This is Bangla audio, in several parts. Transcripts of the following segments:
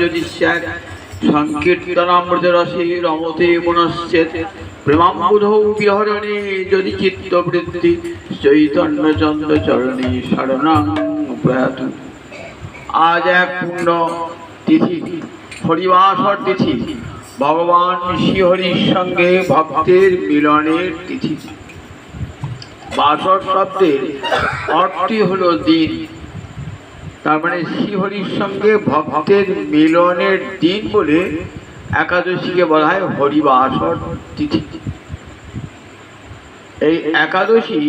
যদি স্যাৎ সংকীর্তনামৃত রমতে যদি চৈতন্য চন্দ্র চরণে শরণাং প্রয়াত আজ এক পূর্ণ তিথি, হরিবাসর তিথি, ভগবান শ্রীহরির সঙ্গে ভক্তের মিলনের তিথি। বাসর শব্দের অর্থটি হলো দিন। তার মানে শ্রীহরির সঙ্গে ভক্তের মিলনের দিন বলে একাদশীকে বলা হয় হরি হরিবাসর তিথি। এই একাদশী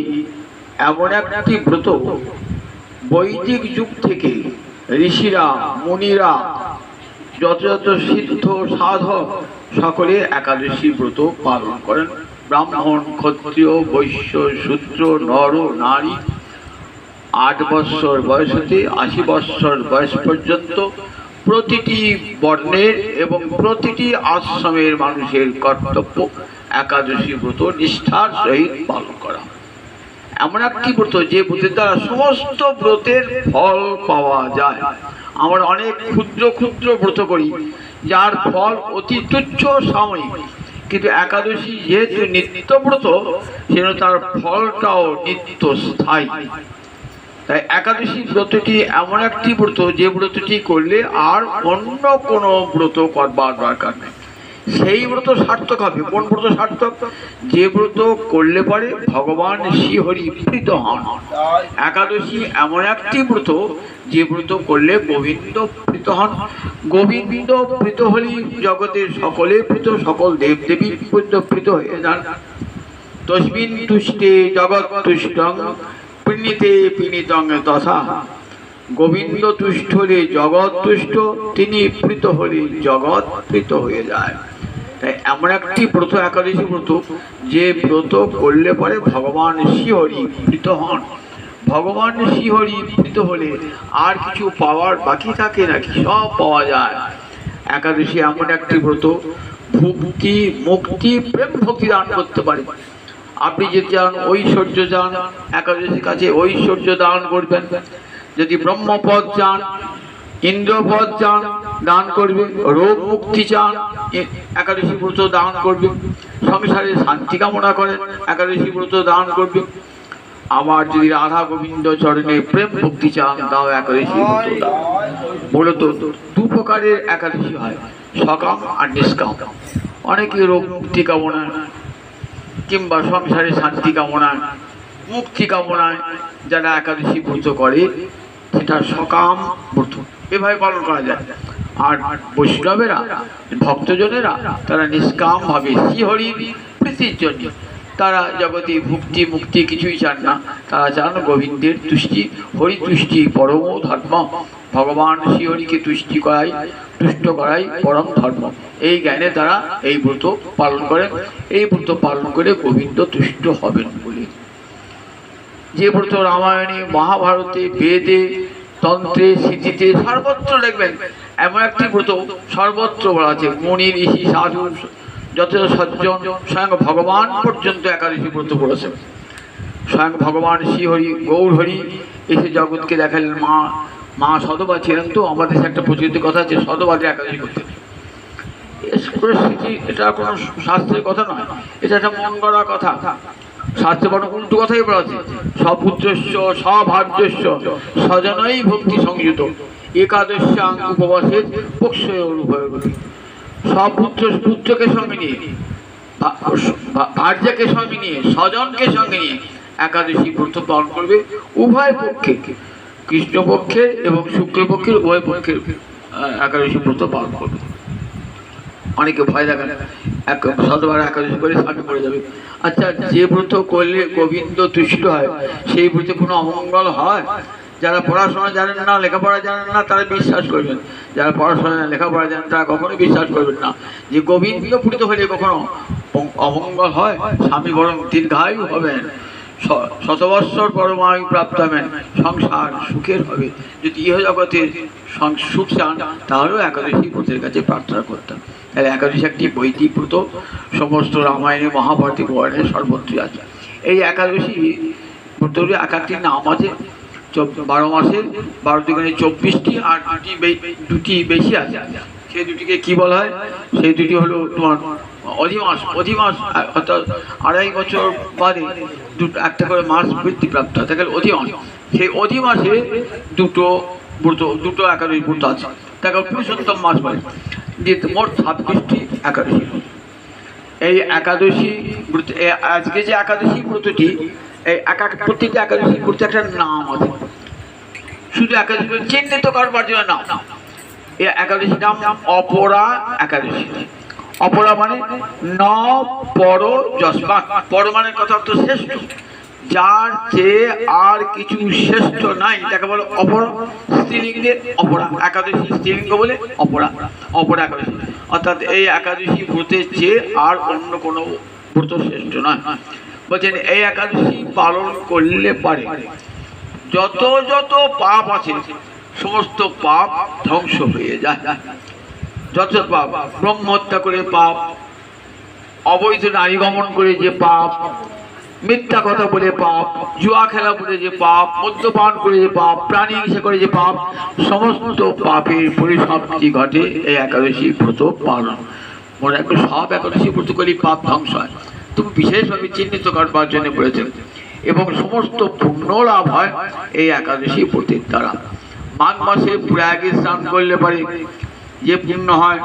এমন একটি ব্রত বৈদিক যুগ থেকে ঋষিরা, মুনিরা যত যত সিদ্ধ সাধক সকলে একাদশী ব্রত পালন করেন। ব্রাহ্মণ, ক্ষত্রিয়, বৈশ্য, শূদ্র, নর, নারী, আট বৎসর বয়স হতে আশি বৎসর বয়স পর্যন্ত প্রতিটি বর্ণের এবং প্রতিটি আশ্রমের মানুষের কর্তব্য একাদশী ব্রত নিষ্ঠার সহিত পালন করা। এমন একটি ব্রত যে ব্রতের দ্বারা সমস্ত ব্রতের ফল পাওয়া যায়। আমরা অনেক ক্ষুদ্র ক্ষুদ্র ব্রত করি, যার ফল অতি তুচ্ছ সাময়িক। কিন্তু একাদশী যেহেতু নিত্যব্রত, সেজন্য তার ফলটাও নিত্য স্থায়ী তাই একাদশী ব্রতটি এমন একটি ব্রত, যে ব্রতটি করলে আর অন্য কোনো ব্রত করবার দরকার নেই। সেই ব্রত সার্থক হবে। কোন ব্রত সার্থক? যে ব্রত করলে পরে ভগবান শ্রীহরি প্রীত হন। একাদশী এমন একটি ব্রত, যে ব্রত করলে গোবিন্দ প্রীত হন। গোবিন্দ প্রীত হলি জগতের সকলে প্রীত, সকল দেব দেবী প্রীত হয়ে যান। তস্মিন তুষ্টে জগৎ তুষ্টং, পিণিতে পিণিতং দশা। গোবিন্দ তুষ্ট হলে জগৎ তুষ্ট, তিনি প্রীত হলে জগৎ প্রীত হয়ে যায়। তাই এমন একটি ব্রত একাদশী ব্রত যে ব্রত করলে পরে ভগবান শ্রীহরি প্রীত হন। ভগবান শ্রীহরি প্রীত হলে আর কিছু পাওয়ার বাকি থাকে নাকি? সব পাওয়া যায়। একাদশী এমন একটি ব্রত, ভক্তি, মুক্তি, প্রেম ভক্তি দান করতে পারে। আপনি যদি চান ঐশ্বর্য চান একাদশীর কাছে ঐশ্বর্য দান করবেন, যদি ব্রহ্মপদ চান, ইন্দ্রপদ চান, দান করবে রোগ মুক্তি চান একাদশী ব্রত দান করবে। সংসারে শান্তি কামনা করেন একাদশী ব্রত দান করবে। আবার যদি রাধা গোবিন্দ চরণে প্রেম ভক্তি চান, তাও একাদশী ব্রত দান। মূলত দু প্রকারের একাদশী হয়, সকাম আর নিষ্কাম। অনেকে রোগ মুক্তি কামনা কিংবা সংসারে শান্তি কামনা মুক্তি কামনায় যারা একাদশী ব্রত করে, সেটা সকাম ব্রত। এভাবে পালন করা যায়। আর বৈষ্ণবেরা, ভক্তজনেরা, তারা নিষ্কাম ভাবে শ্রীহরির প্রীতির জন্য। তারা জগতে ভুক্তি, মুক্তি কিছুই চান না। তারা চান গোবিন্দের তুষ্টি, হরি তুষ্টি, পরম ধর্ম। ভগবান শ্রীহরিকে তুষ্টি করাই, তুষ্ট করাই পরম ধর্ম। এই জ্ঞানে তারা এই ব্রত পালন করেন। এই ব্রত পালন করে গোবিন্দ তুষ্ট হবেন বলে। যে ব্রত রামায়ণে, মহাভারতে, বেদে তন্ত্রে স্মৃতিতে সর্বত্র দেখবেন এমন একটি ব্রত সর্বত্র বলা আছে। মুনি, ঋষি, সাধু যত সজ্জন, স্বয়ং ভগবান পর্যন্ত একাদশী ব্রত করেছেন স্বয়ং ভগবান শ্রীহরি গৌর হরি এসে জগৎকে দেখালেন, মা মা সদবা ছিলেন তো আমাদের একটা প্রচলিত কথা আছে সদবাদে একাদশী করতে। এটা কোনো শাস্ত্রের কথা নয়, এটা একটা মন গড়া কথা। শাস্ত্রে বড় উল্টো কথাই বলা আছে সপুত্রস্য সভার্যস্য স্বজনই ভক্তি সংযুত। একাদশ্যাং উপবাসে পক্ষয় অনুভবী সব পুত্র পুত্রকে সঙ্গে নিয়ে ভার্যাকে সঙ্গে নিয়ে, স্বজনকে সঙ্গে নিয়ে একাদশী ব্রত পালন করবে উভয় পক্ষে। কৃষ্ণপক্ষের এবং শুক্লপক্ষের, উভয় পক্ষের একাদশী ব্রত পালন করবে। অনেকে ভয় দেখান এক শতবার একাদশী করে স্বামী পড়ে যাবে। আচ্ছা যে ব্রত করলে গোবিন্দ তুষ্ট হয়, সেই ব্রতে কোনো অমঙ্গল হয়? যারা পড়াশোনা জানেন না, লেখাপড়া জানেন না, তারা বিশ্বাস করবেন। যারা পড়াশোনা লেখাপড়া জানেন, তারা কখনোই বিশ্বাস করবেন না। যে গোবিন্দ পূরিত হলে কখনো অমঙ্গল হয়? স্বামী বরং দীর্ঘায়ু হবেন। শতবৎসর পরমায়ু প্রাপ্ত হবেন। সংসার সুখের হবে। যদি ইহ জগতে সং- সুখ চান, তাহলেও একাদশী ব্রতের কাছে প্রার্থনা করতাম তাহলে একাদশী একটি বৈদিক ব্রত সমস্ত রামায়ণে, মহাভারতী পুরাণে সর্বত্রই আছে। এই একাদশী এক একটি নাম আছে বারো মাসের, বারো দুগুণে চব্বিশটি, আর দুটি দুটি বেশি আছে। সেই দুটিকে কি বলা হয়? সেই দুটি হলো তোমার অধিমাস অধিমাস, অর্থাৎ আড়াই বছর বাদে দুটো একটা করে মাস বৃদ্ধিপ্রাপ্ত হয়। তাকে অধিমাস। সেই অধিমাসে দুটো ব্রত দুটো একাদশী ব্রত আছে। তাকে পুরুষোত্তম মাস বলে। যে মোট ছাব্বিশটি একাদশী। এই একাদশী আজকে যে একাদশী ব্রতটি এই এক প্রত্যেকটি একাদশী ব্রত একটা নাম আছে। শুধু একাদশী চিহ্নিত করবার জন্য নাম। এই একাদশী নাম অপরা একাদশী। অপরা মানে ন পর যশমা পর মানে কথা অর্থ শ্রেষ্ঠ। যার চেয়ে আর কিছু শ্রেষ্ঠ নাই তাকে বলে অপর স্ত্রীলিঙ্গের অপরা একাদশী স্ত্রীলিঙ্গ বলে অপরা অপরা একাদশী। অর্থাৎ এই একাদশী ব্রতের চেয়ে আর অন্য কোনো ব্রত শ্রেষ্ঠ নয়। বলছেন, এই একাদশী পালন করলে পারে। যত যত পাপ আছে, সমস্ত পাপ ধ্বংস হয়ে যায়। যত পাপ ব্রহ্ম হত্যা করে পাপ, অবৈধ নারী গমন করে যে পাপ মিথ্যা কথা বলে পাপ, জুয়া খেলা বলে যে পাপ, মদ্যপান করে যে পাপ, প্রাণী হিংসা করে যে পাপ, সমস্ত পাপের পরিসমাপ্তি ঘটে? এই একাদশী ব্রত পালন। মনে রাখো, সব একাদশী ব্রত করলেই পাপ ধ্বংস হয়। তুমি বিশেষভাবে চিহ্নিত করবার জন্য বলেছেন। এবং সমস্ত পুণ্য লাভ হয় এই একাদশী ব্রতের দ্বারা। মাঘ মাসে প্রয়াগে স্নান করলে পারে যে পুণ্য হয়,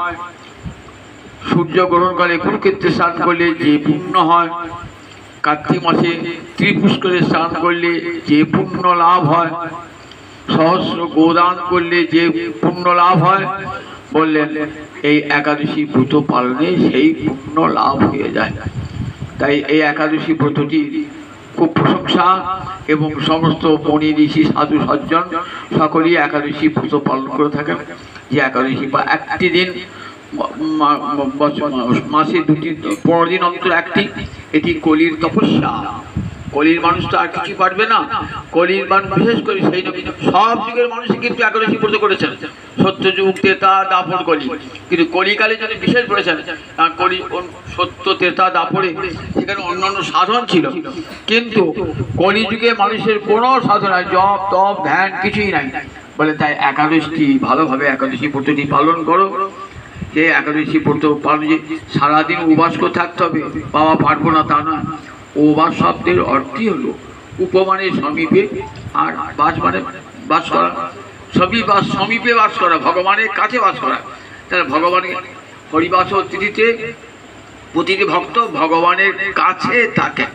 সূর্য গ্রহণকালে কুরুক্ষেত্রে স্নান করলে যে পুণ্য হয় কার্তিক মাসে ত্রিপুষ্করে স্নান করলে যে পুণ্য লাভ হয়, সহস্র গোদান করলে যে পুণ্য লাভ হয়, বললেন, এই একাদশী ব্রত পালনে সেই পুণ্য লাভ হয়ে যায়। তাই এই একাদশী ব্রতটি খুব প্রশংসা এবং সমস্ত মণি, ঋষি, সাধু, সজ্জন সকলেই একাদশী ব্রত পালন করে থাকেন। যে একাদশী বা একটি দিন মাসে দুটি পনেরো দিন অন্তর একটি এটি কলির তপস্যা। কলির মানুষ তো আর কিছু পারবে না। কলির মানুষ বিশেষ করে সেই সব যুগের মানুষই কিন্তু একাদশী ব্রত করেছেন। সত্যযুগ তেতা দাপর কলি। কিন্তু কলিকালে যদি বিশেষ আহ, কলি সত্য তেতা দাপরে সেখানে অন্যান্য সাধন ছিল। কিন্তু কলিযুগে মানুষের কোনো সাধনা জপ তপ ধ্যান কিছুই নাই। বলে তাই একাদশী ভালোভাবে একাদশী ব্রতটি পালন করো। যে একাদশী ব্রত পালন যে সারাদিন উপবাস করে থাকতে হবে, বাবা পারব না তা না উপবাস শব্দের অর্থই হলো উপমানের সমীপে আর বাস মানে বাস করা। সবই বাস সমীপে বাস করা, ভগবানের কাছে বাস করা। তাহলে ভগবানের হরিবাস তিথিতে প্রতিটি ভক্ত ভগবানের কাছে থাকে।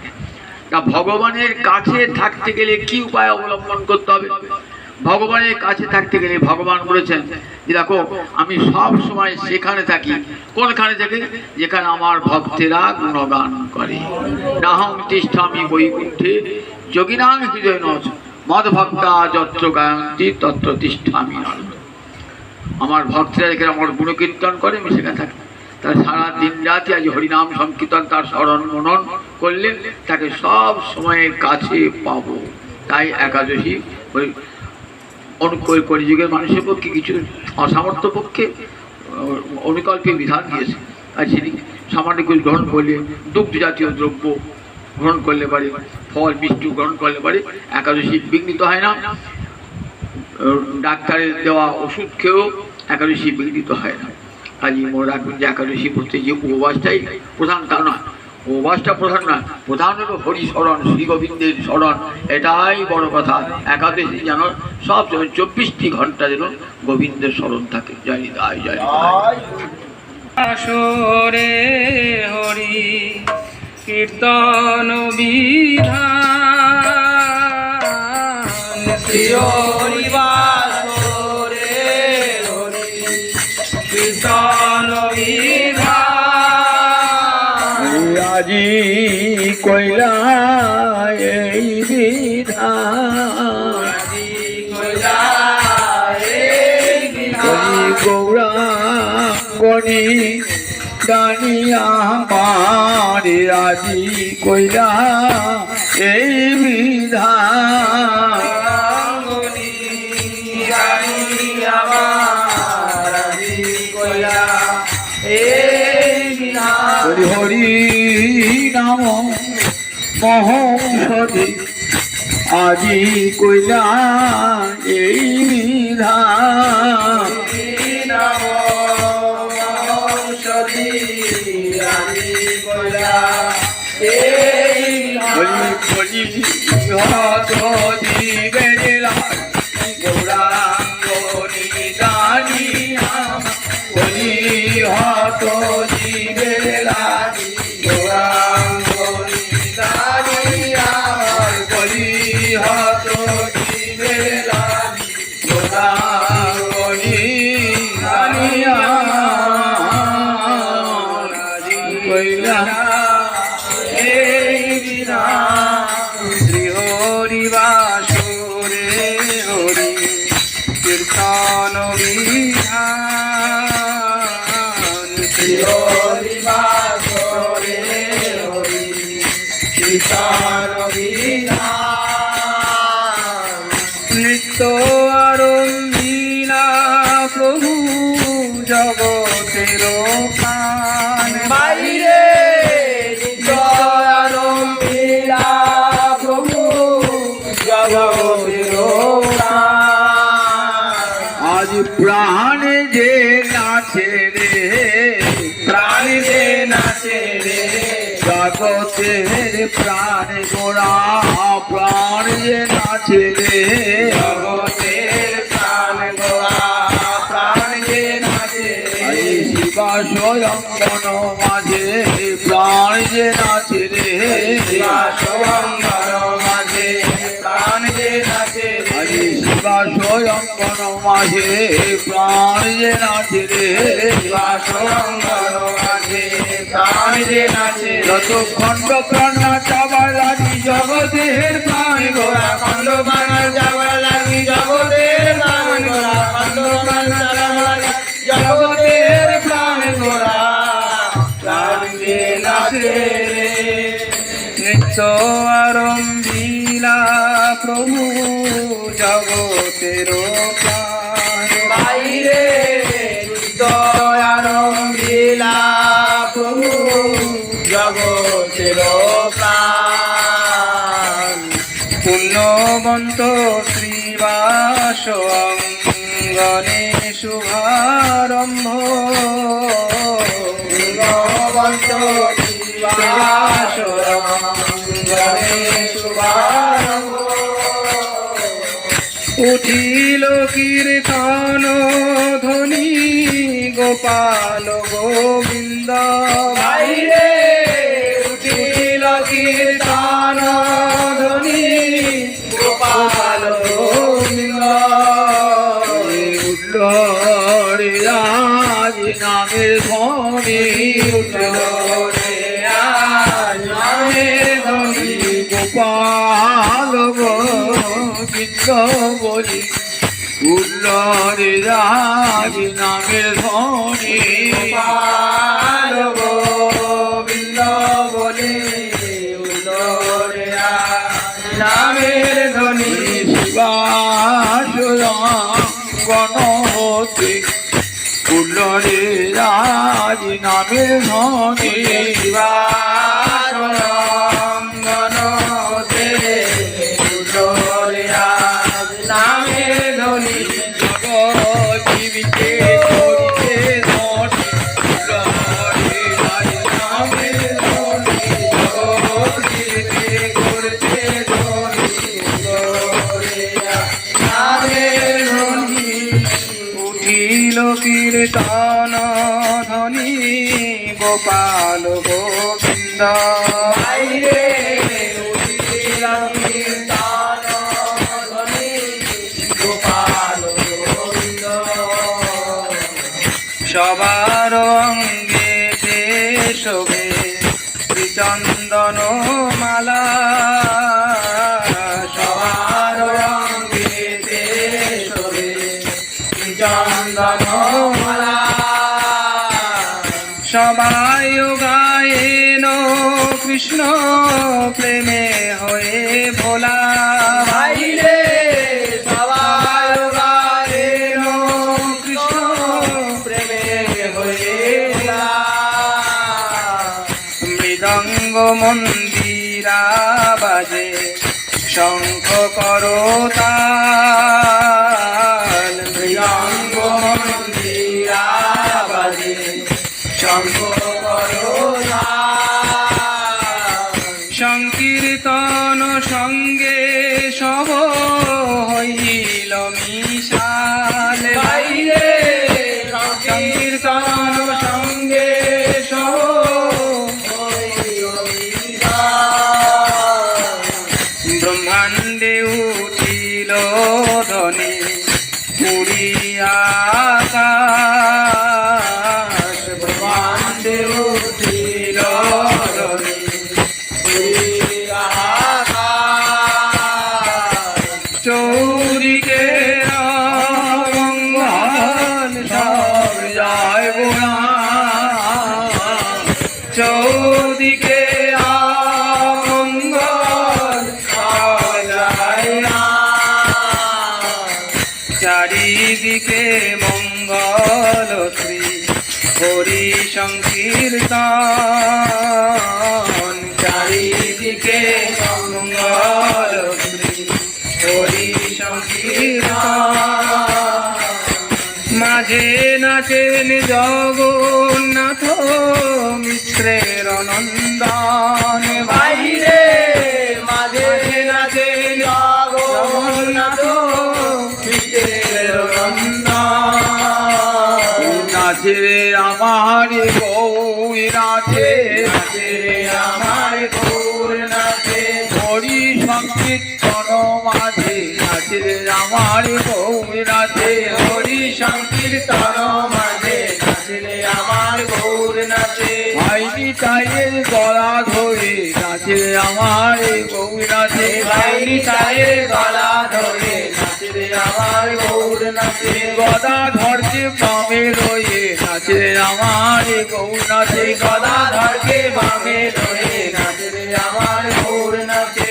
তা ভগবানের কাছে থাকতে গেলে কি উপায় অবলম্বন করতে হবে? ভগবানের কাছে থাকতে গেলে ভগবান বলেছেন যে, দেখো, আমি সব সময় সেখানে থাকি, কোনখানে থেকে? যেখানে আমার ভক্তেরা গুণগান করে। নাহং তিষ্ঠামি বৈকুণ্ঠে, যোগিনাং হৃদয় নচ মদ ভক্তা যত্র গায়ন্তি তত্র তিষ্ঠামি আমার ভক্তরা যেখানে আমার গুণকীর্তন করে, আমি সেখানে থাকি। তার সারা দিন রাতে আজ হরিনাম সংকীর্তন তার স্মরণ মনন করলে তাকে সব সময়ের কাছে পাবো। তাই একাদশী কলিযুগের মানুষের পক্ষে কিছু অসামর্থ্য পক্ষে অনুকল্পে বিধান দিয়েছে। আর সেটি সামান্য কিছু গ্রহণ করলে দুগ্ধ জাতীয় দ্রব্য গ্রহণ করলে পারে, ফল, মিষ্টি গ্রহণ করলে পারে, একাদশী বিঘ্নিত হয় না। ডাক্তারের দেওয়া ওষুধ খেয়েও একাদশী বিঘ্নিত হয় না। কাজী মনে রাখবেন যে একাদশী বলতে যে উপবাসটাই প্রধান তা নয়। উপবাসটা প্রধান নয় প্রধান হলো হরি স্মরণ শ্রী গোবিন্দের স্মরণ। এটাই বড় কথা। একাদশী যেন সব সময় চব্বিশটি ঘণ্টা যেন গোবিন্দের স্মরণ থাকে। জানি নিতাই জানি আসরে হরি কীর্তন বিধান। গণি দানিয়া মারে রাজি কইলা এই বিধান হরি নাম মহৌষধি আজি কইলা এই বিধান হত দিবেলা গৌরাঙ্গ নিদানি আজ প্রাণ যে নাচে রে প্রাণ যে নাচে রে জগতের প্রাণ গোড়া প্রাণ যে নাচে রে। জগতের প্রাণ গোয়া প্রাণ যে নাচে রে। শিবা স্বয়ং মাঝে প্রাণ যে নাচে রে। মাঝে স্বয়ং মাঝে প্রাণ যে নাচে রে সোহঙ্গর মাঝে প্রাণ যে নাচে যত খণ্ড প্রাণ নাচাবার লাগি জগতের প্রাণ গোড়া খন্ড বানার যাওয়া লাগি জগতের প্রাণ গোড়া যাওয়া লাগি জগতের প্রাণ গোড়া প্রাণ যে নাচে নিত্য আরম্ভিলা প্রভু। জগতের বাইরে আরম্ভিলা প্রভু জগতের পুণ্যবন্ত শ্রীবাস অঙ্গনে শুভারম্ভ। পুণ্যবন্ত শ্রীবাস উঠিল কীর্তন ধ্বনি গোপাল গোবিন্দ। বাইরে উঠিল কীর্তন ধ্বনি গোপাল গোবিন্দ। উল্লরে আজ নামের বলি উল্লরে আজ নামের গোপাল গোবিন্দ বলে উল্লোরে নামের ধ্বনি গণহতে উল্লরে আজ নামের ধ্বনি শিবাঙ্গনতে কীর্তন ধ্বনি গোপাল গোবিন্দ। গোবিন্দ। সবার অঙ্গে শোভে শ্রীচন্দন মালা শ্রীচন্দন মালা সবাই গায়েন কৃষ্ণ প্রেমে হয়ে ভোলা। ভাইরে সবাই গায়েন কৃষ্ণ প্রেমে হয়ে ভোলা। মৃদঙ্গ মন্দিরা বাজে শঙ্খ করতাল। সংকীর্তন। চারিদিকে মঙ্গল হরি সংকীর্তন। মাঝে নাচেন জগন্নাথ মিত্রের নন্দন। বাইরে আমার নাচে নাচে আমার গৌর নাচে। হরি সংকীর্তন মাঝে নাচে আমার গৌরী নাচে হরি সংকীর্তন মাঝে নাচলে আমার গৌর নাচে। ভাইনি চাইয়ের গলা ধরে নাচে আমার গৌরী নাচে। ভাইনি চায়ের গলা ধরে আমার গৌর নাচে, গদা ধরছে বামে রয়ে নাচে। আমার গৌর নাচে, গদা ধরকে বামে ধরে নাচলে আমার গৌর নাচে।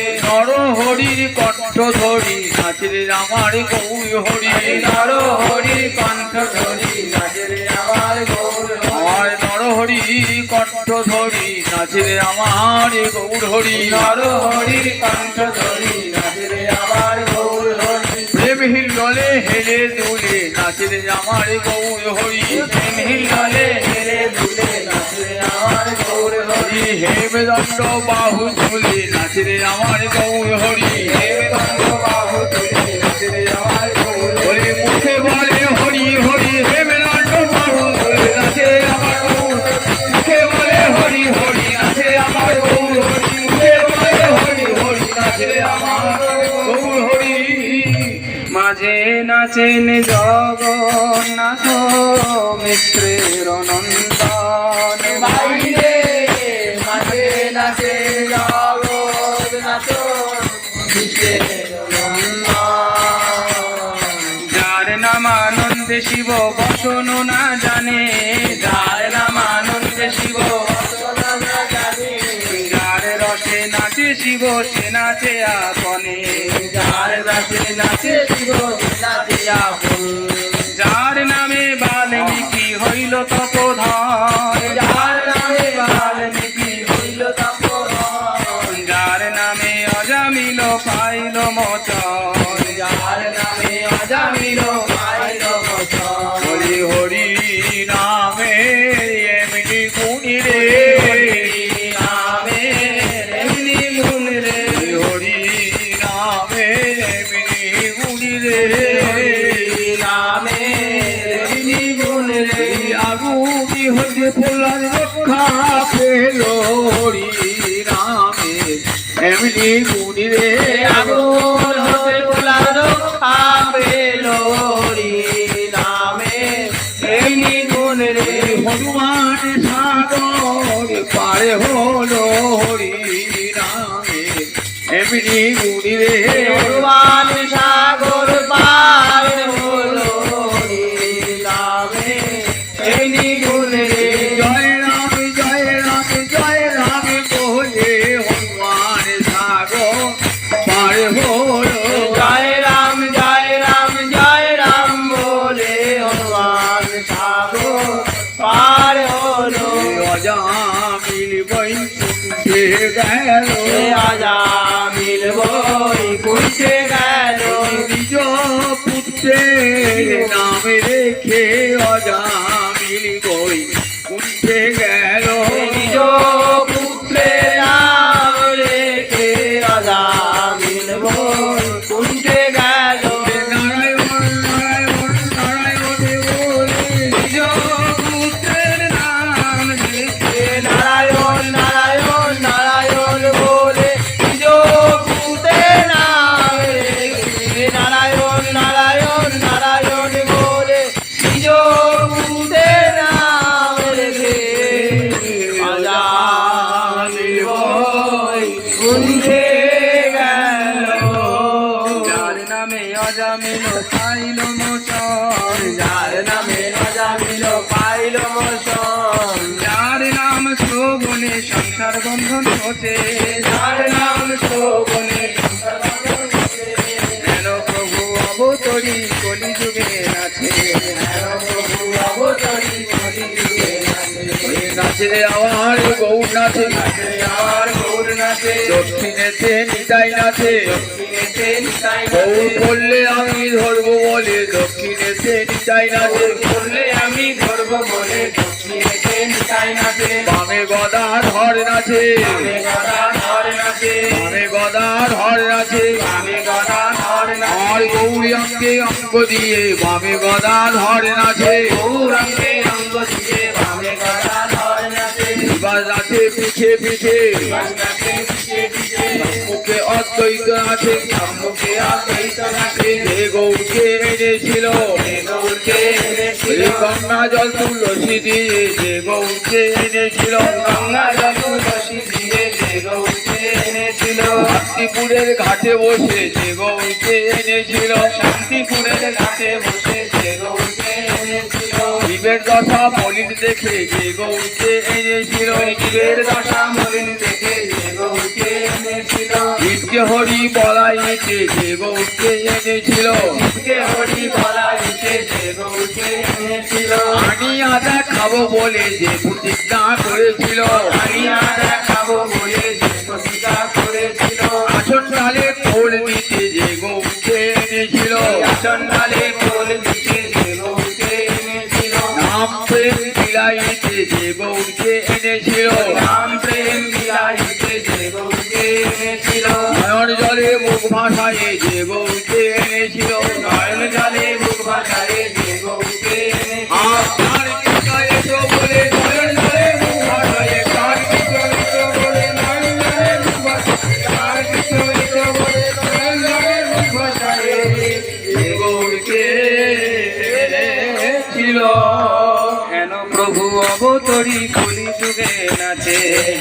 হরির কণ্ঠ ধরি নাচে আমার গৌর হরি। নর হরির কণ্ঠ ধরি নাচলে আমার গৌর আমার নর হরি কণ্ঠ ধরি নাচে আমার গৌর হরি। নর হরির কণ্ঠ ধরি নাচলে আমার হিললে হেলে দুলে নাচে রে আমার গৌর হরি। হিললে হেলে দুলে নাচলে আমার গৌর হরি। হরি হে বেদণ্ড বাহু তুলে নাচে রে আমার গৌর হরি। হে গন্ধ বাহু তুলে নাচলে আমার নাচেন জগন্নাথ মিশ্রের নন্দন। বাইরে মাঝে নাচে জগন্নাথ। মিশ্রের যার নাম আনন্দে শিব বসন না জানে। যার নাম আনন্দে শিব যার রসে নাচে শিব সে নাচে আপনে। যার রসে নাচে শিব আপনে যার নামে বাল্মীকি হইল তপোধন। পারে হলো হরি রামে। এমনি গুণী রে। ভগবান সাগর নাম রেখে অজামিল বই কুণ্ঠে গেল। অবতরী কলি যুগে নাচে। নাচে আমার গৌর নাচে আমার গৌর নাচে। দক্ষিণেতে নিতাই নাচে। গৌর বললে আমি ধরবো বলে। দক্ষিণেতে নিতাই নাচে। বললে আমি ধরব বলে দক্ষিণেতে নিতাই নাচে বামে গদা ধর নাচে। আমি গদা ধর নাচে। বামে গদা ধর নাচে। আমি গদা ধর আর নাচে। গৌরী অঙ্গে অঙ্গ দিয়ে বামে গদা ধর নাচে। গৌরঙ্গে অঙ্গ দিয়ে বামে গদা ধর নাচে। নাচে পিছে পিছে নাচে পিছে পিছে অদ্বৈত আছে সম্মুখে অদ্বৈত নাচে যে গৌরকে এনেছিল। গঙ্গা জল তুলসী দিয়ে যে গৌরকে এনেছিল। গঙ্গা জলদশী দিয়ে যে গৌরকে এনেছিল। শান্তিপুরের ঘাটে বসে যে গৌরকে এনেছিল। শান্তিপুরের ঘাটে বসে যে গৌরকে এনেছিল। জীবের দশা মলিন দেখে যে গৌরকে এনেছিল জীবের দশা মলিন দেখে যে হরি বলাইতে যে গৌরকে এনেছিল জীবকে হরি বলা দিতে যে গৌরকে এনেছিল আমি আদা খাব বলে যে প্রতিজ্ঞা করেছিল। আমি আদা খাব বলে যে প্রতিজ্ঞা করেছিল। আসন কালে ফোল দিতে যে গৌরকে এনেছিল চন্ডালে এনেছিল নাম প্রেম বিলাইতে যে গৌরকে এনেছিল। নয়ন জলে মুখ ভাসায় যে গৌরকে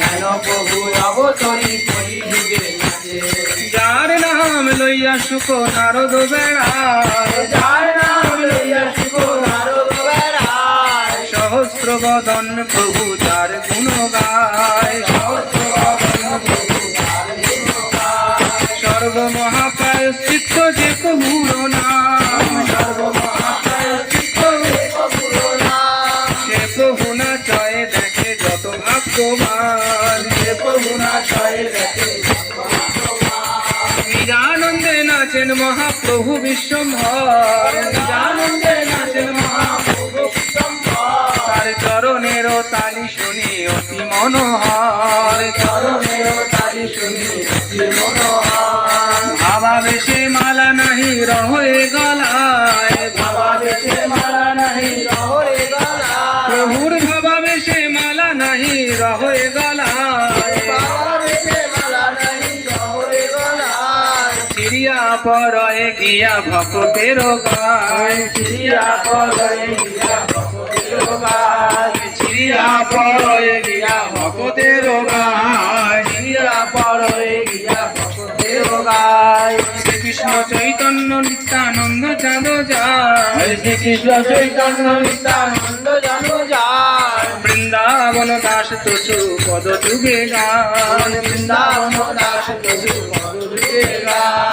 হেন প্রভু অবতরী কলি যুগে যার নাম লইয়া সুখ নারদ বেড়ায়। যার নাম লইয়া সুখ নারদ বেড়ায়। সহস্র বদন প্রভু যার গুণ গায় সর্বমহাকায় চিত্ত যে কবুর নাম মহাপ্রভু বিশ্বম্ভর। নিজানন্দে নাচেন মহাপ্রভু বিশ্বম্ভর। তার চরণের তালি শুনি অতি মনোহর। চরণের তালি শুনি অতি মনোহর। ভাবা বেশে মালা নাহি রহে গলায়। ভাবা বেশে মালা নাহি রহে চিড়িয়া পরয়ে গিয়া ভক্তের গায় পরয়ে গিয়া ভক্তের পরয়ে গিয়া ভক্তের গায় পরয়ে গিয়া ভক্তের শ্রীকৃষ্ণ চৈতন্য নিত্যানন্দ চাঁদ যায়। শ্রীকৃষ্ণ চৈতন্য নিত্যানন্দ জানো যায়। বৃন্দাবন দাস তুচু পদ যুগে গান বৃন্দাবন দাস তুচু পদ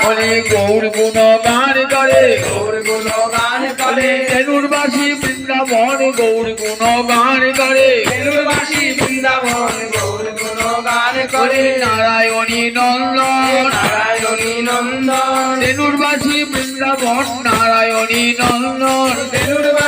বলে গৌর গুণ গান করে। গৌর গুণ গান করে বৃন্দাবন গৌর গুণ গান করে। বেলুরবাসী বৃন্দাবন গৌর গুণ গান করে নারায়ণী নন্দন। নারায়ণী নন্দন। বেলুরবাসী বৃন্দাবন নারায়ণী নন্দন। বেলুরবাসী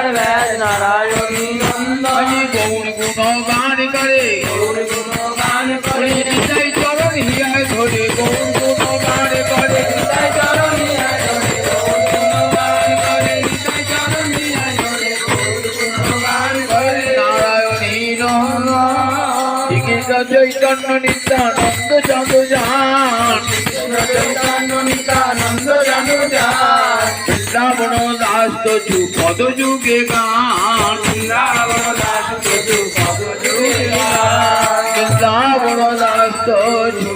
লীলার ব্যাস নারায়ণী নন্দন। গৌর গুণ গান করে। গৌর গুণগান করে। নিতাই চরণ হিয়ায় ধরে গৌর গুণ গান করে। নিতাই চরণ হিয়ায় ধরে গৌর গুণগান করে। নিতাই চরণ হিয়ায় ধরে গৌর গুণগান করে। নারায়ণী নন্দন। চৈতন্য নিত্যানন্দ। দাস তু পদ যুগে গান বৃন্দাবন দাস যুগে গান। বৃন্দাবন দাস তু